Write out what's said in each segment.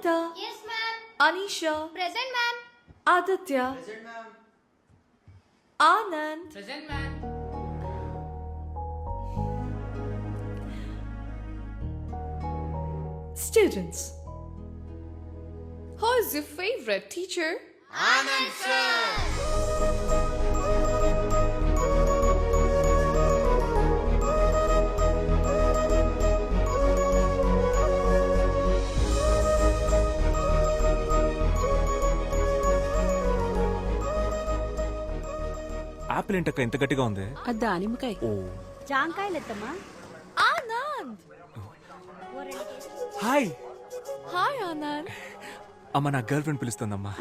Amita, Yes, ma'am. Anisha, Present, ma'am. Aditya, Present, ma'am. Anand, Present, ma'am. students. Who is your favorite teacher? Apple ఏంటక్క ఇంత గట్టిగా ఉంది? అది దానిమ్మకాయ. ఓ. జాంకాయలు ఎత్తమ్మా! Hi! Hi, Anand. అమ్మ నా గర్ల్ ఫ్రెండ్ పిలుస్తుందమ్మా.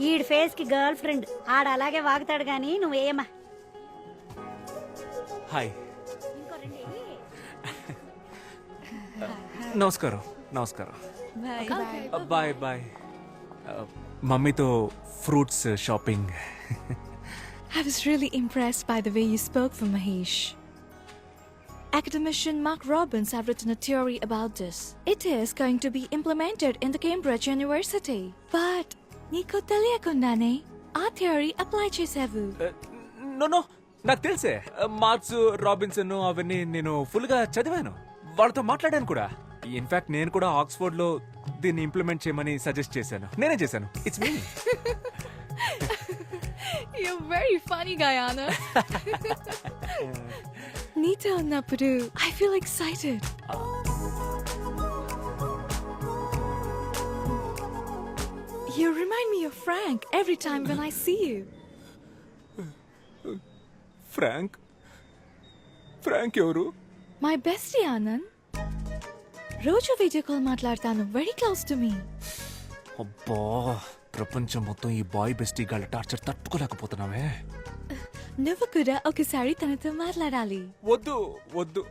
ఈడి ఫేస్కి గర్ల్ ఫ్రెండ్. ఆడ అలాగే వాగుతాడు గాని నువ్వేమా హాయ్. నమస్కారం నమస్కారం. Bye bye. మమ్మీతో fruits shopping. I was really impressed by the way you spoke for Mahesh. Academician Mark Robbins have written a theory about this. It is going to be implemented in the Cambridge University. But నీకు తెలియకుండానే ఆ theory apply చేసావు no no నాకు తెలుసే marks Robinson అవన్నీ నేను ఫుల్గా చదివాను వాళ్ళతో మాట్లాడాను కూడా ఇన్ఫాక్ట్ నేను కూడా ఆక్స్ఫోర్డ్లో దీన్ని ఇంప్లిమెంట్ చేయమని సజెస్ట్ చేశాను నేనే చేశాను it's me You're very funny, Guyana. నీతో ఉన్నప్పుడు I feel excited. You remind me of Frank every time when I see you. Frank Frank ఎవరు My bestie Anand. రోజు వీడియో కాల్ మాట్లాడతాను వెరీ క్లోజ్ టు మీ అబ్బా ప్రపంచం మొత్తం ఈ boy bestie గాళ్ళ టార్చర్ తట్టుకోలేకపోతున్నావే. నువ్వు కూడా ఒకసారి తనతో మాట్లాడాలి. వద్దు వద్దు.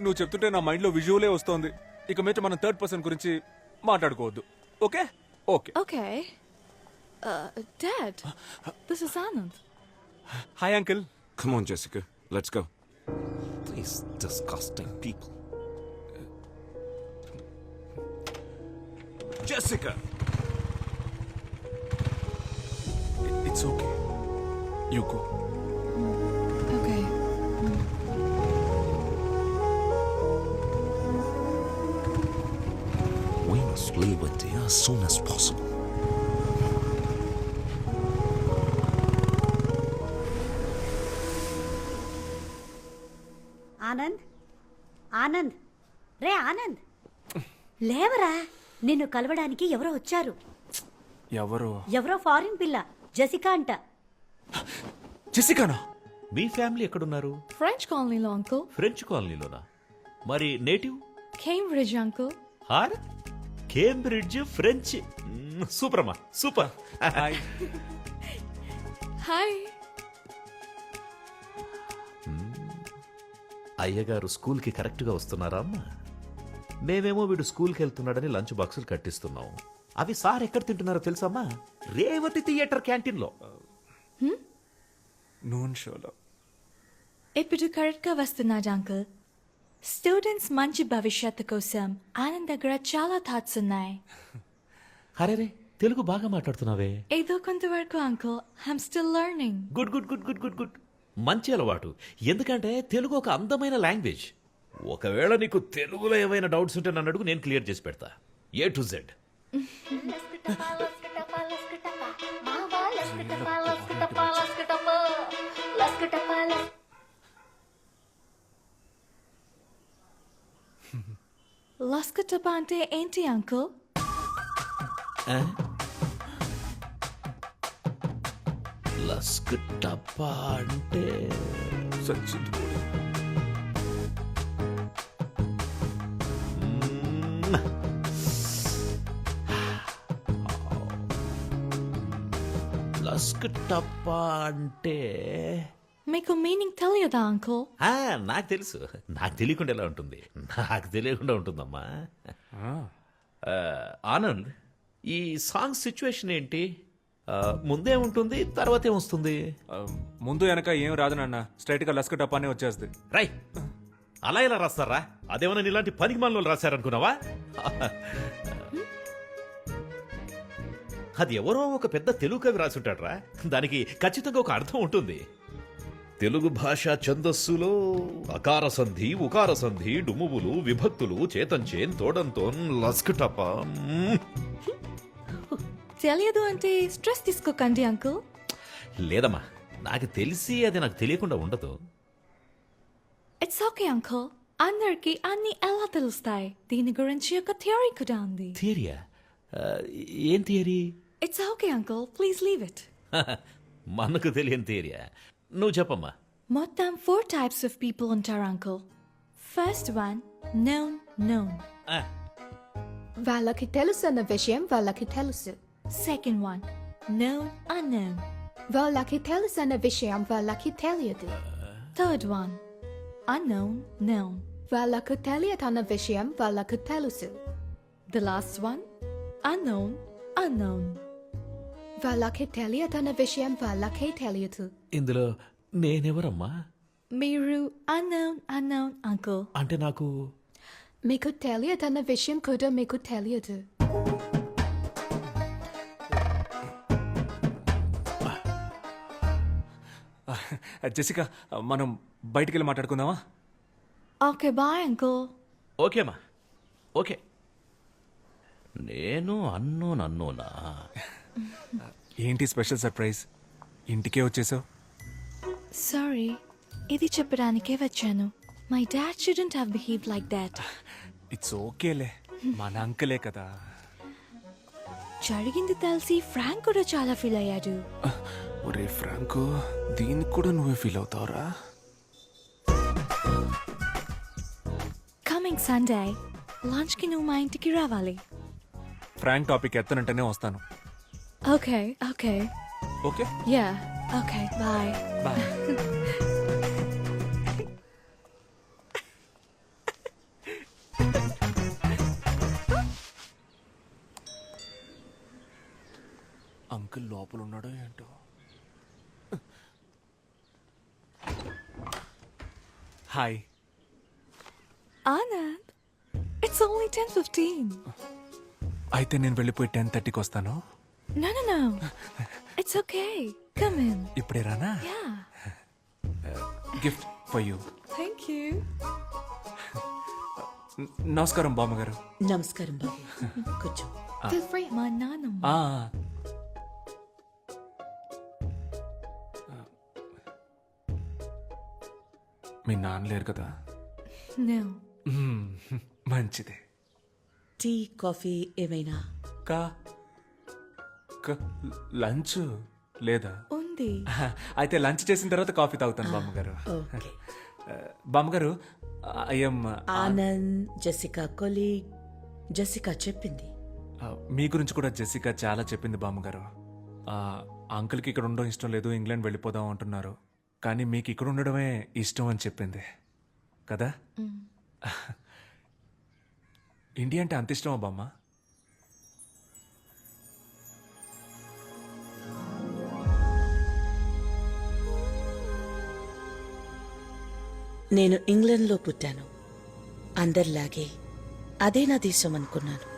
నువ్వు చెప్తుంటే నా మైండ్లో విజువలే వస్తోంది. ఇక మీద మనం థర్డ్ పర్సన్ గురించి మాట్లాడుకోవద్దు. Okay? Okay. Okay. Dad this is Anand hi uncle Come on, Jessica. Let's go. These disgusting people. Jessica! It's okay you go okay We must leave India as soon as possible. Anand? Anand? రే ఆనంద్! లేవరా! నిన్ను కలవడానికి ఎవరో వచ్చారు. ఎవరు? ఎవరో foreign పిల్ల. Jessica అంట. జెసికానా? మీ ఫ్యామిలీ ఎక్కడున్నారు? ఫ్రెంచ్ కాలనీలో అంకుల్ ఫ్రెంచ్ కాలనీలోనా మరి నేటివ్? కేంబ్రిడ్జ్ అంకుల్ హార్ కేంబ్రిడ్జ్ ఫ్రెంచ్ సూపర్ అమ్మా సూపర్. హాయ్ హాయ్ అయ్యగారు స్కూల్కి కరెక్ట్గా వస్తున్నారా అమ్మా? మేమేమో వీడు స్కూల్కి వెళ్తున్నాడని లంచ్ బాక్సులు కట్టిస్తున్నాం. అవి సార్ ఎక్కడ తింటున్నారో తెలుసమ్మా రేవతి థియేటర్ క్యాంటీన్లో. నూన్ షోలో. ఇప్పుడు కరెక్ట్గా వస్తున్నాడు అంకుల్. స్టూడెంట్స్ మంచి భవిష్యత్తు కోసం ఆనంద్ దగ్గర చాలా థాట్స్ ఉన్నాయి. అరే రే తెలుగు బాగా మాట్లాడుతున్నావే. ఏదో కొంతవరకు uncle. I'm still learning good good good good good good. మంచి అలవాటు. ఎందుకంటే తెలుగు ఒక అందమైన లాంగ్వేజ్. ఒకవేళ నీకు తెలుగులో ఏమైనా డౌట్స్ ఉంటే నన్ను అడుగు నేను క్లియర్ చేసి పెడతా. ఏ టు జెడ్ లస్కటప అంటే ఏంటి అంకుల్? లస్క్ టప్పా అంటే సచిన్ లస్క్ టప్పా అంటే? మీకు మీనింగ్ తెలియదా అంకుల్? ఆ, నాకు తెలుసు. నాకు తెలియకుండా ఎలా ఉంటుంది? నాకు తెలియకుండా ఉంటుందమ్మా. ఆ, ఆనంద్ ఈ సాంగ్ సిచ్యువేషన్ ఏంటి? ఆ, ముందే ఉంటుంది తర్వాత ఏమొస్తుంది ముందు వెనక ఏం రాదు నాన్న. స్ట్రైట్గా లస్క టపానే వచ్చేస్తుంది. రై అలా ఎలా రాస్తారా? అదేమన్నా ఇలాంటి పనికి మనలో రాశారనుకున్నావా? అది ఎవరో ఒక పెద్ద తెలుగు కవి రాసుంటాడ్రా. దానికి ఖచ్చితంగా ఒక అర్థం ఉంటుంది. తెలుగు భాష ఛందస్సులో అకార సంధి ఉకార సంధి డుమువులు విభక్తులు చేతంచేన్ తోడంతోన్ లస్కటప. తెలియదు అంటే స్ట్రెస్ తీసుకోకండి అంకుల్. లేదమ్మా నాకు తెలిసి అది నాకు తెలియకుండా ఉండదు. It's okay uncle. అందరికి అన్ని ఎలా తెలుస్తాయి? దీని గురించి ఒక థియరీ కూడా ఉంది. థియరియా? ఏం theory? It's okay uncle please leave it మనకు తెలియని థియరియా నువ్వు చెప్పమ్మా. మొత్తం ఫోర్ టైప్స్ ఆఫ్ పీపుల్ ఉంటారు uncle first one known known ఆ, వాళ్ళకి తెలుసు అన్న విషయం వాళ్ళకి తెలుసు. సెకండ్ వన్ నోన్ అన్నోన్ వాళ్ళకి తెలుసు అన్న విషయం వాళ్ళకి తెలియదు. థర్డ్ వన్ అన్నోన్ నోన్ వాళ్ళకు తెలియదు అన్న విషయం వాళ్ళకు తెలుసు. The last one unknown unknown వాళ్ళకి తెలియదు అన్న విషయం వాళ్ళకే తెలియదు. ఇందులో నేనెవరమ్మా? మీరు అన్నోన్ అన్నోన్ అంకుల్. అంటే నాకు మీకు తెలియదు అన్న విషయం కూడా మీకు తెలియదు. జెసికా మనం బయటికి వెళ్ళి మాట్లాడుకుందామా? Okay bye uncle. ఓకేమ్మా ఓకే. నేను అన్నోన్ అన్నోనా ఏంటి స్పెషల్ సర్ప్రైజ్? ఇంటికే వచ్చేసావు? సారీ ఇది చెప్పడానికే వచ్చాను. My dad shouldn't have behave like that it's ఓకేలే మన అంకలే కదా. జరిగింది తెలిసి ఫ్రాంక్ కూడా చాలా ఫీల్ అయ్యాడు. ఒరే ఫ్రాంకు దీనికి కూడా నువ్వే ఫీల్ అవుతావురా? కమింగ్ సండే లంచ్కి నువ్వు మా ఇంటికి రావాలి. ఫ్రాంక్ టాపిక్ ఎత్తనంటేనే వస్తాను. Okay okay okay yeah okay bye bye uncle లోపల ఉన్నాడో ఏంటో? Hi Anand it's only ten fifteen అయితే నేను వెళ్ళిపోయి టెన్ థర్టీకి వస్తాను. No, no, no. It's okay. Come in. ఇప్పుడే రానా Yeah. Gift for you Thank you. నమస్కారం బామ్మగారు నమస్కారం బాబు కూర్చో Feel free. మా నాన్నమ్మ ఆ. మీ నాన్న లేరు కదా No. మ్మ్. మంచిది టీ కాఫీ ఏమైనా కా క- లంచ్ లేదా? ఉంది. అయితే లంచ్ చేసిన తర్వాత కాఫీ తాగుతాను బామ్మగారు. ఓకే. బామ్మగారు I'm Anand Jessica colleague Jessica చెప్పింది. మీ గురించి కూడా జెసికా చాలా చెప్పింది బామ్మగారు. ఆ, అంకుల్కి ఇక్కడ ఉండడం ఇష్టం లేదు ఇంగ్లాండ్ వెళ్ళిపోదాం అంటున్నారు. కానీ మీకు ఇక్కడ ఉండడమే ఇష్టం అని చెప్పింది. కదా? ఇండియా అంటే అంత ఇష్టమా బామ్మ? నేను ఇంగ్లండ్లో పుట్టాను. అందరిలాగే అదే నా దేశం అనుకున్నాను.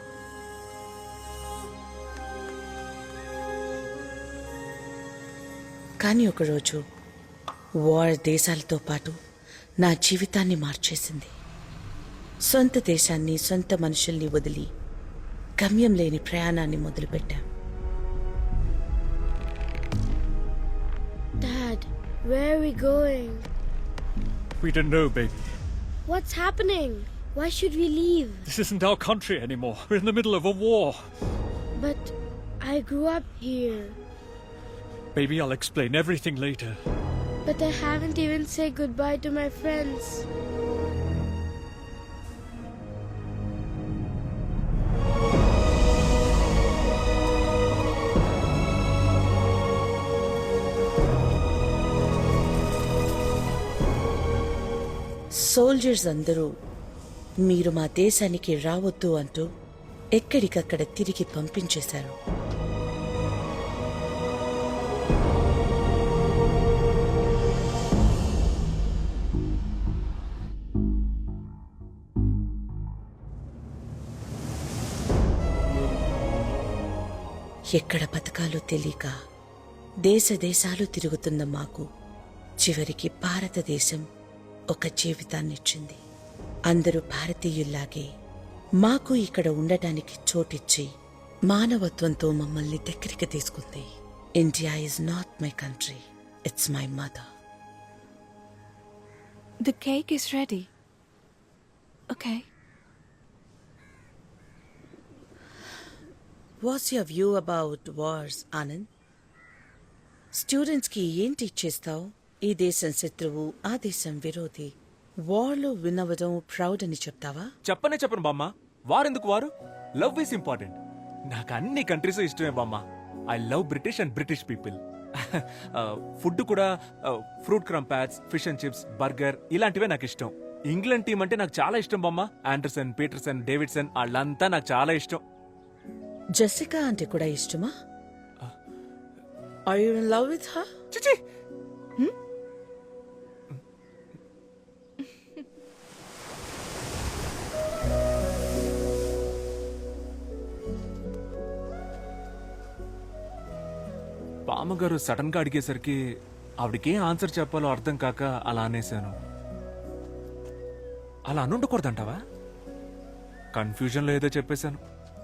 కానీ ఒకరోజు వార్ దేశాలతో పాటు నా జీవితాన్ని మార్చేసింది. సొంత దేశాన్ని సొంత మనుషుల్ని వదిలి గమ్యం లేని ప్రయాణాన్ని మొదలుపెట్టాం. Dad, where are we going? We don't know, baby. What's happening? Why should we leave? This isn't our country anymore. We're in the middle of a war. But I grew up here. Baby, I'll explain everything later. But I haven't even said goodbye to my friends. Soldiers అందరూ మీరు మా దేశానికి రావద్దు అంటూ ఎక్కడికక్కడ తిరిగి పంపించేశారు. ఎక్కడ బతకాలో తెలియక దేశ దేశాలు తిరుగుతున్న మాకు చివరికి భారతదేశం ఒక జీవితాన్నిచ్చింది. అందరూ భారతీయుల్లాగే మాకు ఇక్కడ ఉండటానికి చోటిచ్చి మానవత్వంతో మమ్మల్ని దగ్గరికి తీసుకుంది. India is not my country it's my mother. The cake is ready. Okay. What's your view about wars Anand స్టూడెంట్స్కి ఏం టీచ్ చేస్తావు ఈ దేశం శత్రువు ఆ దేశం విరోధి. వార్లో వినవడం ప్రౌడ్ అని చెప్తావా? చెప్పనే చెప్పను బామ్మ. వారెందుకు వారు? లవ్ ఈస్ ఇంపార్టెంట్ నాకు అన్ని కంట్రీస్ ఇష్టమే బామ్మ. I love British and British people food కూడా fruit crumpets fish and chips burger ఇలాంటివే నాకు ఇష్టం. ఇంగ్లాండ్ టీం అంటే నాకు చాలా ఇష్టం బామ్మ. ఆండర్సన్ పీటర్సన్ డేవిడ్సన్ వాళ్ళంతా నాకు చాలా ఇష్టం. జెసికా అంటే కూడా ఇష్టమా? ఐ లవ్ విత్ హర్ చిచి బామ్మగారు సడన్గా అడిగేసరికి ఆవిడకేం ఆన్సర్ చెప్పాలో అర్థం కాక అలా అనేశాను. అలా అనుండకూడదంటావా కన్ఫ్యూజన్లో ఏదో చెప్పేశాను.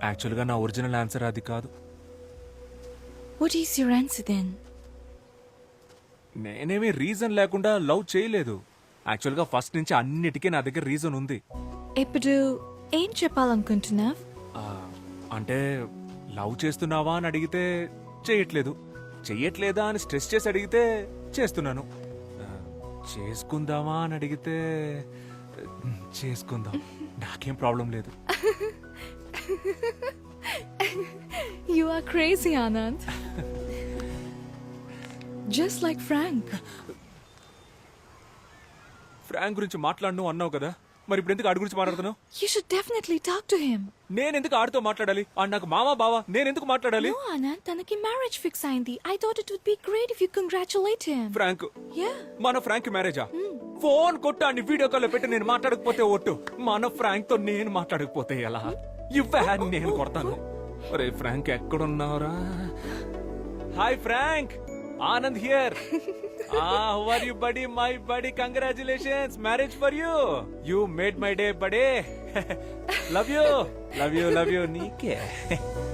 యాక్చువల్గా నా ఒరిజినల్ ఆన్సర్ అది కాదు? నేనేమీ రీజన్ లేకుండా లవ్ చేయలేదు. యాక్చువల్గా ఫస్ట్ నుంచి అన్నిటికీ నా దగ్గర రీజన్ ఉంది. ఇప్పుడు ఏం చెప్పాలనుకుంటున్నావ్? అంటే లవ్ చేస్తున్నావా అని అడిగితే చేయట్లేదు. చెయ్యట్లేదా అని స్ట్రెస్ చేసి అడిగితే చేస్తున్నాను చేసుకుందామా అని అడిగితే చేసుకుందాం నాకేం ప్రాబ్లం లేదు You are crazy, Anand. Just like Frank. Frank గురించి మాట్లాడను అన్నావు కదా మరి ఇప్పుడు ఎందుకు ఆడి గురించి మాట్లాడుతున్నావు? You should definitely talk to him. నేను ఎందుకు ఆడితో మాట్లాడాలి? ఆడు నాకు మామా బావా నేను ఎందుకు మాట్లాడాలి? No, Anand, తనకి marriage fix అయింది. I thought it would be great if you congratulate him. Frank Yeah. మన ఫ్రాంక్ మ్యారేజా ఫోన్ కొట్టు అన్ని వీడియో కాల్ పెట్టి నేను మాట్లాడకపోతే ఒట్టు మన ఫ్రాంక్తో నేను మాట్లాడకపోతే ఎలా? ఇవ్వే నేను కొడతాను. అరే ఫ్రాంక్ ఎక్కడున్నావురా? Hi Frank Anand here. ah, how are you, buddy? My buddy, congratulations. Marriage for you. You made my day, buddy. love you. Love you, love you. Nike.